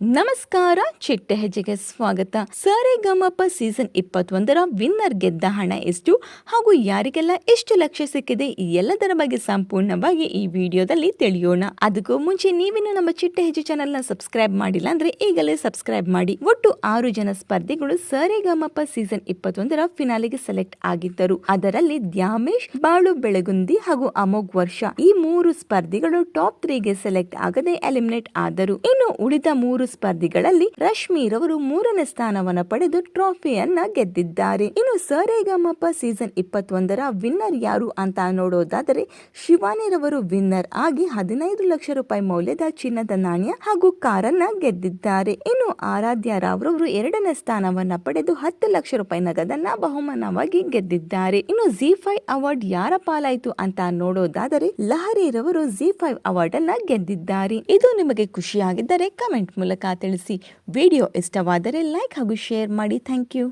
ನಮಸ್ಕಾರ, ಚಿಟ್ಟೆ ಹೆಜ್ಜೆಗೆ ಸ್ವಾಗತ. ಸರೆಗಮಪ ಸೀಸನ್ ಇಪ್ಪತ್ತೊಂದರ ವಿನ್ನರ್ ಗೆದ್ದ ಹಣ ಎಷ್ಟು ಹಾಗೂ ಯಾರಿಗೆಲ್ಲ ಎಷ್ಟು ಲಕ್ಷ ಸಿಕ್ಕಿದೆ ಈ ಎಲ್ಲದರ ಬಗ್ಗೆ ಸಂಪೂರ್ಣವಾಗಿ ಈ ವಿಡಿಯೋದಲ್ಲಿ ತಿಳಿಯೋಣ. ಅದಕ್ಕೂ ಮುಂಚೆ ನೀವಿನ್ನು ನಮ್ಮ ಚಿಟ್ಟೆ ಹೆಜ್ಜೆ ಚಾನೆಲ್ನ ಸಬ್ಸ್ಕ್ರೈಬ್ ಮಾಡಿಲ್ಲ ಅಂದ್ರೆ ಈಗಲೇ ಸಬ್ಸ್ಕ್ರೈಬ್ ಮಾಡಿ. ಒಟ್ಟು ಆರು ಜನ ಸ್ಪರ್ಧಿಗಳು ಸರೆಗಮಪ ಸೀಸನ್ ಇಪ್ಪತ್ತೊಂದರ ಫಿನಾಲಿಗೆ ಸೆಲೆಕ್ಟ್ ಆಗಿದ್ದರು. ಅದರಲ್ಲಿ ದ್ಯಾಮೇಶ್, ಬಾಳು ಬೆಳಗುಂದಿ ಹಾಗೂ ಅಮೋಘ್ ವರ್ಷ ಈ ಮೂರು ಸ್ಪರ್ಧಿಗಳು ಟಾಪ್ ತ್ರೀಗೆ ಸೆಲೆಕ್ಟ್ ಆಗದೆ ಎಲಿಮಿನೇಟ್ ಆದರು. ಇನ್ನು ಉಳಿದ ಮೂರು ಸ್ಪರ್ಧಿಗಳಲ್ಲಿ ರಶ್ಮಿರವರು ಮೂರನೇ ಸ್ಥಾನವನ್ನ ಪಡೆದು ಟ್ರೋಫಿಯನ್ನ ಗೆದ್ದಿದ್ದಾರೆ. ಇನ್ನು ಸರೇಗಮಪ್ಪ ಸೀಸನ್ ಇಪ್ಪತ್ತೊಂದರ ವಿನ್ನರ್ ಯಾರು ಅಂತ ನೋಡೋದಾದರೆ ಶಿವಾನಿರವರು ವಿನ್ನರ್ ಆಗಿ ಹದಿನೈದು ಲಕ್ಷ ರೂಪಾಯಿ ಮೌಲ್ಯದ ಚಿನ್ನದ ನಾಣ್ಯ ಹಾಗೂ ಕಾರನ್ನ ಗೆದ್ದಿದ್ದಾರೆ. ಇನ್ನು ಆರಾಧ್ಯ ರಾವ್ ರವರು ಎರಡನೇ ಸ್ಥಾನವನ್ನ ಪಡೆದು ಹತ್ತು ಲಕ್ಷ ರೂಪಾಯಿ ನಗದನ್ನ ಬಹುಮಾನವಾಗಿ ಗೆದ್ದಿದ್ದಾರೆ. ಇನ್ನು ಜಿ ಫೈವ್ ಅವಾರ್ಡ್ ಯಾರ ಪಾಲಾಯಿತು ಅಂತ ನೋಡೋದಾದರೆ ಲಹರಿರವರು ಜಿ ಫೈವ್ ಅವಾರ್ಡ್ ಅನ್ನ ಗೆದ್ದಿದ್ದಾರೆ. ಇದು ನಿಮಗೆ ಖುಷಿಯಾಗಿದ್ದರೆ ಕಮೆಂಟ್ ಮೂಲಕ ತಿಳಿಸಿ ವಿಡಿಯೋ ಇಷ್ಟವಾದರೆ ಲೈಕ್ ಹಾಗೂ ಶೇರ್ ಮಾಡಿ. Thank you.